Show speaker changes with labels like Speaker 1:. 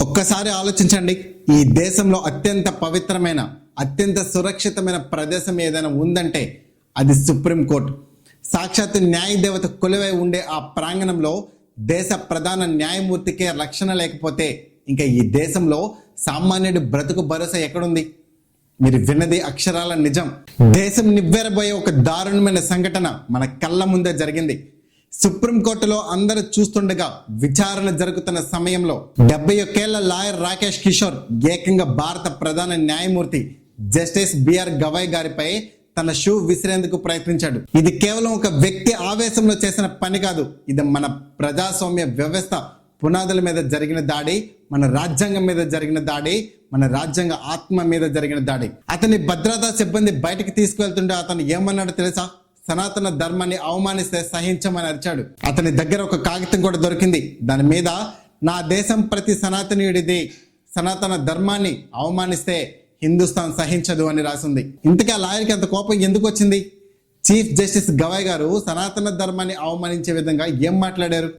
Speaker 1: ఒక్కసారి ఆలోచించండి. ఈ దేశంలో అత్యంత పవిత్రమైన అత్యంత సురక్షితమైన ప్రదేశం ఏదైనా ఉందంటే అది సుప్రీంకోర్టు సాక్షాత్ న్యాయ దేవత కొలువై ఉండే ఆ ప్రాంగణంలో దేశ ప్రధాన న్యాయమూర్తికే రక్షణ లేకపోతే ఇంకా ఈ దేశంలో సామాన్యుడి బ్రతుకు భరోసా ఎక్కడుంది? మీరు విన్నది అక్షరాల నిజం. దేశం నివ్వెరబోయే ఒక దారుణమైన సంఘటన మన కళ్ళ ముందే జరిగింది. సుప్రీంకోర్టులో అందరూ చూస్తుండగా విచారణ జరుగుతున్న సమయంలో డెబ్బై ఒకేళ్ళ లాయర్ రాకేష్ కిషోర్ ఏకంగా భారత ప్రధాన న్యాయమూర్తి జస్టిస్ బిఆర్ గవాయ్ గారిపై తన షూ విసిరేందుకు ప్రయత్నించాడు. ఇది కేవలం ఒక వ్యక్తి ఆవేశంలో చేసిన పని కాదు. ఇది మన ప్రజాస్వామ్య వ్యవస్థ. పునాదుల మీద జరిగిన దాడి మన రాజ్యాంగం మీద జరిగిన దాడి మన రాజ్యాంగ ఆత్మ మీద జరిగిన దాడి. అతని భద్రతా సిబ్బంది బయటకు తీసుకువెళ్తుంటే అతను ఏమన్నాడు తెలుసా? సనాతన ధర్మాన్ని అవమానిస్తే సహించమని అరిచాడు. అతని దగ్గర ఒక కాగితం కూడా దొరికింది. దాని మీద నా దేశం ప్రతి సనాతనీయుడిది సనాతన ధర్మాన్ని అవమానిస్తే హిందుస్థాన్ సహించదు అని రాసింది. ఇంతకీ ఆ లాయర్కి అంత కోపం ఎందుకు వచ్చింది? చీఫ్ జస్టిస్ గవాయ్ గారు సనాతన ధర్మాన్ని అవమానించే విధంగా ఏం మాట్లాడారు?